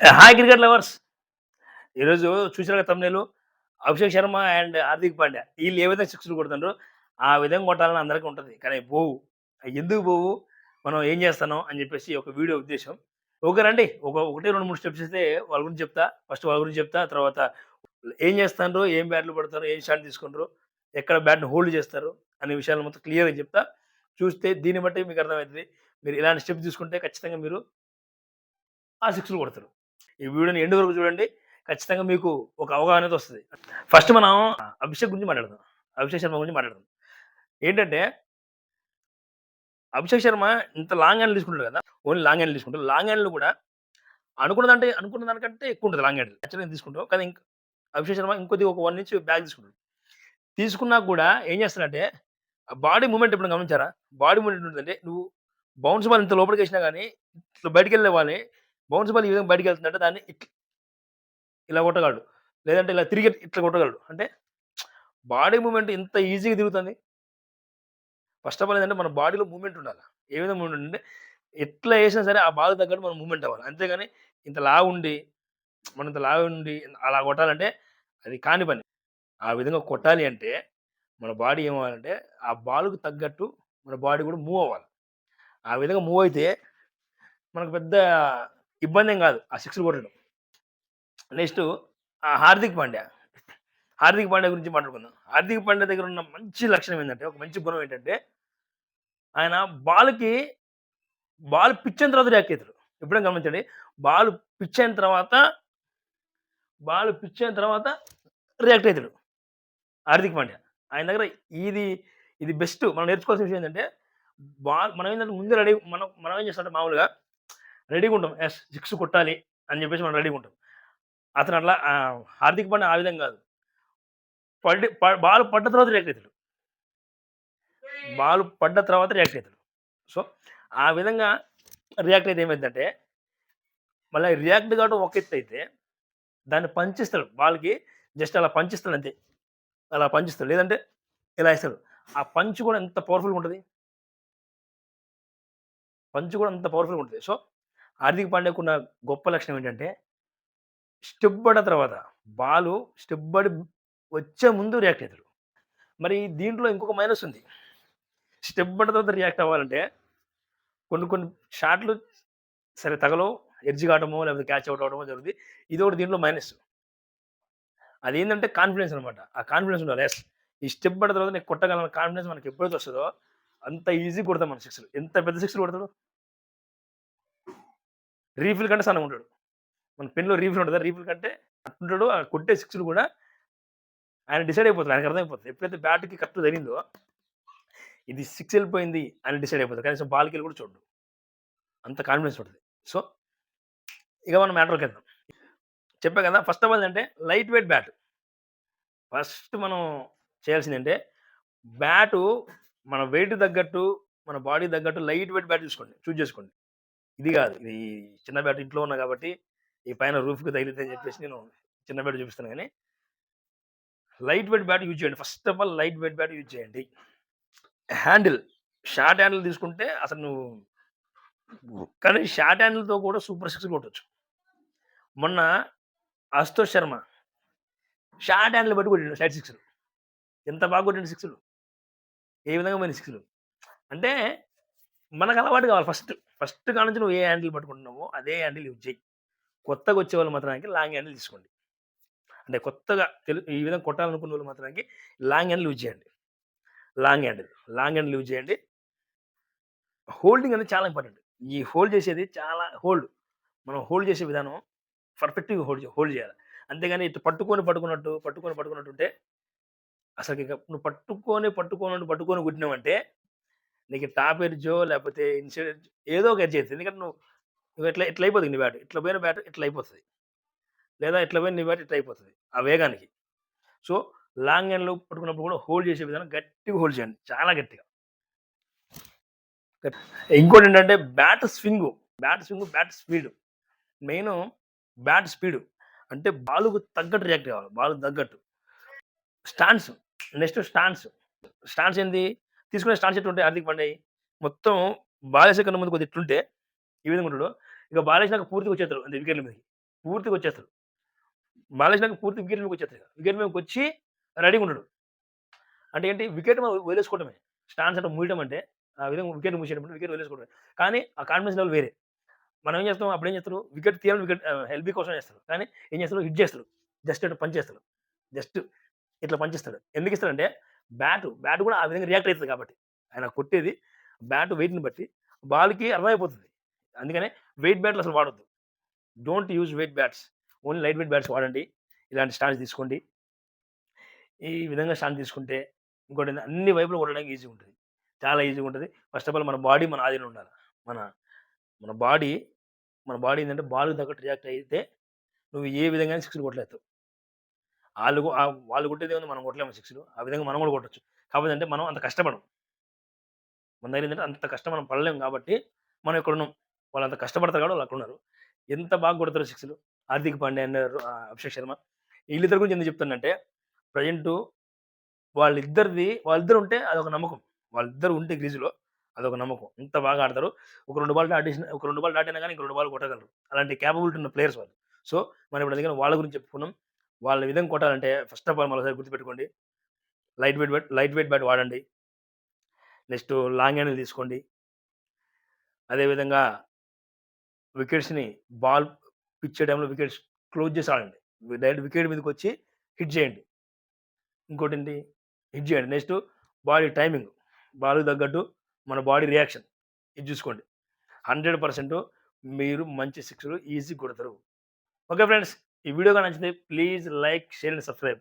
Hi cricket lovers. ఈరోజు చూసిన తమ్నేలు అభిషేక్ శర్మ అండ్ హార్దిక్ పాండ్యా. వీళ్ళు ఏ విధంగా సిక్స్లు కొడుతుండ్రో ఆ విధంగా కొట్టాలని అందరికీ ఉంటుంది. కానీ పోవు. ఎందుకు పోవు? మనం ఏం చేస్తానో అని చెప్పేసి ఒక వీడియో ఉద్దేశం. ఓకే రండి. ఒక ఒకటి రెండు మూడు స్టెప్స్ ఇస్తే వాళ్ళ గురించి చెప్తా. ఫస్ట్ వాళ్ళ గురించి చెప్తా. తర్వాత ఏం చేస్తారో ఏం బ్యాట్లు పడతారు? ఏం షాట్ తీసుకుంటారు ఎక్కడ బ్యాట్ని హోల్డ్ చేస్తారు? అనే విషయాలు మొత్తం క్లియర్గా చెప్తా. చూస్తే దీన్ని బట్టి మీకు అర్థమవుతుంది. మీరు ఇలాంటి స్టెప్ తీసుకుంటే ఖచ్చితంగా మీరు ఆ సిక్స్లు కొడతారు. ఈ వీడియోని ఎండు వరకు చూడండి. ఖచ్చితంగా మీకు ఒక అవగాహన అయితే వస్తుంది. ఫస్ట్ మనం అభిషేక్ గురించి మాట్లాడదాం. అభిషేక్ శర్మ గురించి మాట్లాడదాం. ఏంటంటే అభిషేక్ శర్మ ఇంత లాంగ్ హ్యాండ్ తీసుకుంటారు కదా? ఓన్లీ లాంగ్ హ్యాండ్ తీసుకుంటారు లాంగ్ హ్యాండ్లు కూడా అనుకున్నదంటే అనుకున్న దానికంటే ఎక్కువ ఉంటుంది లాంగ్ హ్యాండ్ యాక్చువల్గా తీసుకుంటావు కానీ ఇంకా అభిషేక్ శర్మ ఇంకొద్ది ఒక వన్ నుంచి బ్యాగ్ తీసుకుంటాడు. తీసుకున్నా కూడా ఏం చేస్తాడంటే బాడీ మూమెంట్ ఎప్పుడు గమనించారా? బాడీ మూమెంట్ ఉంటుందంటే నువ్వు బౌన్స్ బాల్ ఇంత లోపలికి వేసినా కానీ ఇట్లా బయటికి వెళ్ళే వాళ్ళని బౌన్స్ బాల్ ఈ విధంగా బయటికి వెళ్తుందంటే దాన్ని ఇట్లా ఇలా కొట్టగలడు. లేదంటే ఇలా తిరిగి ఇట్లా కొట్టగలడు. అంటే బాడీ మూమెంట్ ఇంత ఈజీగా తిరుగుతుంది. ఫస్ట్ ఆఫ్ ఆల్ ఏంటంటే మన బాడీలో మూమెంట్ ఉండాలి. ఏ విధంగా మూమెంట్ అంటే ఎట్లా వేసినా సరే ఆ బాధ తగ్గట్టు మనం మూమెంట్ అవ్వాలి. అంతేగాని ఇంత లావు ఉండి మనం ఇంత లావు ఉండి అలా కొట్టాలంటే అది కాని పని. ఆ విధంగా కొట్టాలి అంటే మన బాడీ ఏమవ్వాలంటే ఆ బాల్కు తగ్గట్టు మన బాడీ కూడా మూవ్ అవ్వాలి. ఆ విధంగా మూవ్ అయితే మనకు పెద్ద ఇబ్బంది ఏం కాదు. ఆ సిక్స్ కొట్టడం. నెక్స్ట్ హార్దిక్ పాండ్యా. హార్దిక్ పాండ్యా గురించి మాట్లాడుకుందాం. హార్దిక్ పాండ్యా దగ్గర ఉన్న మంచి లక్షణం ఏంటంటే ఒక మంచి గుణం ఏంటంటే ఆయన బాల్కి బాల్ పిచ్ అయిన తర్వాత రియాక్ట్ అవుతారు ఎప్పుడైనా గమనించండి. బాల్ పిచ్ అయిన తర్వాత బాల్ పిచ్ అయిన తర్వాత రియాక్ట్ అవుతాడు. హార్దిక్ పాండ్యా. ఆయన దగ్గర ఇది ఇది బెస్ట్ మనం నేర్చుకోవాల్సిన విషయం ఏంటంటే బాల్ మనం ఏంటంటే ముందు రెడీ మనం మనం ఏం చేస్తామంటే మామూలుగా రెడీగా ఉంటాం. ఎస్ సిక్స్ కొట్టాలి అని చెప్పేసి మనం రెడీగా ఉంటాం. అతను అట్లా హార్దిక్ పాండ్యా ఆ విధంగా కాదు. పడి బాల్ పడ్డ తర్వాత రియాక్ట్ అవుతాడు. బాల్ పడ్డ తర్వాత రియాక్ట్ అవుతాడు. సో ఆ విధంగా రియాక్ట్ అయితే ఏమైందంటే మళ్ళీ రియాక్ట్ కావడం ఒక ఎత్తు అయితే దాన్ని పంచిస్తాడు. బాల్కి జస్ట్ అలా పంచిస్తాడు అంతే. అలా పంచిస్తాడు. లేదంటే ఇలా ఇస్తాడు ఆ పంచ్ కూడా ఎంత పవర్ఫుల్గా ఉంటుంది? పంచ్ కూడా అంత పవర్ఫుల్గా ఉంటుంది? సో హార్దిక్ పాండ్యాకు ఉన్న గొప్ప లక్షణం ఏంటంటే స్టెప్ పడిన తర్వాత బాలు స్టెప్ పడి వచ్చే ముందు రియాక్ట్ అవుతాడు మరి దీంట్లో ఇంకొక మైనస్ ఉంది. స్టెప్ పడిన తర్వాత రియాక్ట్ అవ్వాలంటే కొన్ని కొన్ని షాట్లు సరే తగలవు ఎడ్జ్ కావడమో లేకపోతే క్యాచ్ అవుట్ అవడమో జరుగుతుంది ఇది ఒకటి దీంట్లో మైనస్. అది ఏంటంటే కాన్ఫిడెన్స్ అనమాట ఆ కాన్ఫిడెన్స్ ఉండాలి. ఎస్ ఈ స్టెప్ పడిన తర్వాత నేను కొట్టగలను కాన్ఫిడెన్స్ మనకి ఎప్పుడైతే వస్తుందో అంత ఈజీ కొడతాం మన సిక్స్లు. ఎంత పెద్ద సిక్స్లు కొడతాడు? రీఫిల్ కంటే సన్నగా ఉంటాడు. మన పెన్లో రీఫిల్ ఉంటుంది? రీఫిల్ కంటే అట్టుంటాడు ఆ కొట్టే సిక్స్లు కూడా ఆయన డిసైడ్ అయిపోతుంది ఆయనకు అర్థమైపోతుంది. ఎప్పుడైతే బ్యాట్కి కరెక్ట్ జరిగిందో ఇది సిక్స్ వెళ్ళిపోయింది అని డిసైడ్ అయిపోతుంది కనీసం బాల్కి వెళ్ళి కూడా చూడడు అంత కాన్ఫిడెన్స్ ఉంటుంది. సో ఇక మనం మ్యాటర్కి వెళ్దాం. చెప్పా కదా ఫస్ట్ ఆఫ్ ఆల్ అంటే లైట్ వెయిట్ బ్యాట్. ఫస్ట్ మనం చేయాల్సిందంటే బ్యాటు మన వెయిట్ తగ్గట్టు మన బాడీ తగ్గట్టు లైట్ వెయిట్ బ్యాట్ చూసుకోండి చూజ్ చేసుకోండి. ఇది కాదు. ఇది చిన్న బ్యాట్ ఇంట్లో ఉన్నా కాబట్టి ఈ పైన రూఫ్కి తగిలితే అని చెప్పేసి నేను చిన్న బ్యాట్ చూపిస్తాను కానీ లైట్ వెయిట్ బ్యాట్ యూజ్ చేయండి. First of all light weight bat use చేయండి. హ్యాండిల్. షార్ట్ హ్యాండిల్ తీసుకుంటే అసలు నువ్వు కానీ షార్ట్ హ్యాండిల్తో కూడా సూపర్ సిక్స్ కొట్టచ్చు. మొన్న అశుతోష్ శర్మ షార్ట్ హ్యాండిల్ బట్టి కొట్టిండు సైడ్ సిక్స్లు. ఎంత బాగా కొట్టిండు సిక్స్లు? ఏ విధంగా పోయిన సిక్స్లు? అంటే మనకు అలవాటు కావాలి. ఫస్ట్ ఫస్ట్ కానుంచి నువ్వు ఏ హ్యాండిల్ పట్టుకుంటున్నావో అదే హ్యాండిల్ యూజ్ చేయి కొత్తగా వచ్చే వాళ్ళు మాత్రానికి లాంగ్ హ్యాండిల్ తీసుకోండి. అంటే కొత్తగా తెలు ఈ విధంగా కొట్టాలనుకున్న వాళ్ళు మాత్రానికి లాంగ్ హ్యాండిల్ యూజ్ చేయండి. Long handle long handle use చేయండి. హోల్డింగ్ అనేది చాలా ఇంపార్టెంట్. ఈ హోల్డ్ చేసేది చాలా హోల్డ్. మనం హోల్డ్ చేసే విధానం పర్ఫెక్ట్గా హోల్డ్ హోల్డ్ చేయాలి. అంతేగాని ఇటు పట్టుకొని పట్టుకున్నట్టు పట్టుకొని పట్టుకున్నట్టు ఉంటే అసలు ఇక నువ్వు పట్టుకొని పట్టుకోనట్టు పట్టుకొని కుట్టినావంటే నీకు టాప్ ఎడ్జో లేకపోతే ఇన్సైడ్ ఏదో ఒక ఎడ్జ్ అవుతుంది ఎందుకంటే నువ్వు నువ్వు ఇట్లా ఎట్లా అయిపోతుంది నీ బ్యాట్ ఇట్లా పోయిన బ్యాట్ ఇట్లా అయిపోతుంది? లేదా ఇట్లా పోయిన నీ బ్యాట్ ఇట్లా అయిపోతుంది? ఆ వేగానికి. సో లాంగ్ హ్యాండ్లో పట్టుకున్నప్పుడు కూడా హోల్డ్ చేసే విధానం గట్టిగా హోల్డ్ చేయండి. చాలా గట్టిగా. ఇంకోటి ఏంటంటే bat swing. Bat swing bat speed. Main bat speed. అంటే బాలుకు తగ్గట్టు రియాక్ట్ కావాలి. బాల్ తగ్గట్టు. స్టాన్స్. Next stance. స్టాన్స్ ఏంది? తీసుకునే స్టాన్స్ ఉంటాయి హార్దిక్ పాండ్యాయి మొత్తం బాల్ కన్నా ముందు కొద్దిగా ఇట్లుంటే ఈ విధంగా ఉంటాడు. ఇక బాల్ నాకు పూర్తిగా వచ్చేస్తారు అంటే వికెట్ల మీదకి. పూర్తిగా వచ్చేస్తారు. బాలేష్ నాకు పూర్తి వికెట్ మీదకి వచ్చేస్తారు వికెట్ మీదకి వచ్చి రెడీగా ఉండడు అంటే ఏంటి? వికెట్ వదిలేసుకోవడమే స్టాన్స్ అంటే మూయడం అంటే ఆ విధంగా వికెట్ మూసేటప్పుడు వికెట్ వదిలేసుకోవడమే కానీ ఆ కాన్ఫిడెన్స్ లెవెల్ వేరే. మనం ఏం చేస్తాం? అప్పుడు ఏం చేస్తారు? వికెట్ తీయాలని వికెట్ హెల్బీ కోసం చేస్తారు. కానీ ఏం చేస్తారు? హిట్ చేస్తారు. జస్ట్ ఇట్లా పంచ్ జస్ట్ ఇట్లా పంచిస్తాడు ఎందుకు ఇస్తాడంటే బ్యాట్ బ్యాట్ కూడా ఆ విధంగా రియాక్ట్ అవుతుంది కాబట్టి. ఆయన కొట్టేది బ్యాట్ వెయిట్ని బట్టి బాల్కి అర్థమైపోతుంది. అందుకనే వెయిట్ బ్యాట్లు అసలు వాడొద్దు. Don't use weight bats. Only light weight bats వాడండి. ఇలాంటి స్టాండ్స్ తీసుకోండి. ఈ విధంగా స్టాండ్ తీసుకుంటే ఇంకోటి అన్ని వైపులు కొట్టడానికి ఈజీ ఉంటుంది. చాలా ఈజీగా ఉంటుంది. ఫస్ట్ ఆఫ్ ఆల్ మన బాడీ మన ఆధీనం ఉండాలి. మన మన బాడీ మన బాడీ ఏంటంటే బాల్ తగ్గట్టు రియాక్ట్ అయితే నువ్వు ఏ విధంగా సిక్స్లు కొట్టలేదు వాళ్ళు వాళ్ళు కొట్టేది ఉంది మనం కొట్టలేము సిక్స్లు. ఆ విధంగా మనం కూడా కొట్టచ్చు. కాకపోతే అంటే మనం అంత కష్టపడం. మన దగ్గర ఏంటంటే అంత కష్టం మనం పడలేము కాబట్టి మనం ఇక్కడ ఉన్నాం? వాళ్ళు అంత కష్టపడతారు కాబట్టి వాళ్ళు అక్కడ ఉన్నారు. ఎంత బాగా కొడతారు సిక్స్లు? హార్దిక్ పాండే అన్నారు అభిషేక్ శర్మ. వీళ్ళిద్దరి గురించి ఎందుకు చెప్తానంటే ప్రజెంట్ వాళ్ళిద్దరిది వాళ్ళిద్దరు ఉంటే అదొక నమ్మకం. వాళ్ళిద్దరు ఉంటే గ్రీజులో అదొక నమ్మకం. ఇంత బాగా ఆడతారు. ఒక రెండు బాల్ దాటేసిన ఒక రెండు బాల్ దాటినా కానీ ఇంక రెండు బాల్ కొట్టగలరు. అలాంటి క్యాపబిలిటీ ఉన్న ప్లేయర్స్ వాళ్ళు. సో మనం ఇప్పుడు అందుకని వాళ్ళ గురించి చెప్పుకున్నాం. వాళ్ళ విధంగా కొట్టాలంటే ఫస్ట్ ఆఫ్ ఆల్ మరోసారి గుర్తుపెట్టుకోండి. Light weight bat light weight bat వాడండి. నెక్స్ట్ లాంగ్ హ్యాండిల్ తీసుకోండి. అదేవిధంగా వికెట్స్ని బాల్ పిచ్చే టైంలో వికెట్స్ క్లోజ్ చేసి ఆడండి. డైరెక్ట్ వికెట్ మీదకి వచ్చి హిట్ చేయండి. ఇంకోటి ఏంటి? హిట్ చేయండి. నెక్స్ట్ బాడీ టైమింగ్ బాల్కి తగ్గట్టు మన బాడీ రియాక్షన్ ఇది చూసుకోండి. హండ్రెడ్ పర్సెంట్ మీరు మంచి సిక్స్లు ఈజీ కొడతారు. ఓకే ఫ్రెండ్స్ ఈ వీడియో కానీ నచ్చితే please like share and subscribe.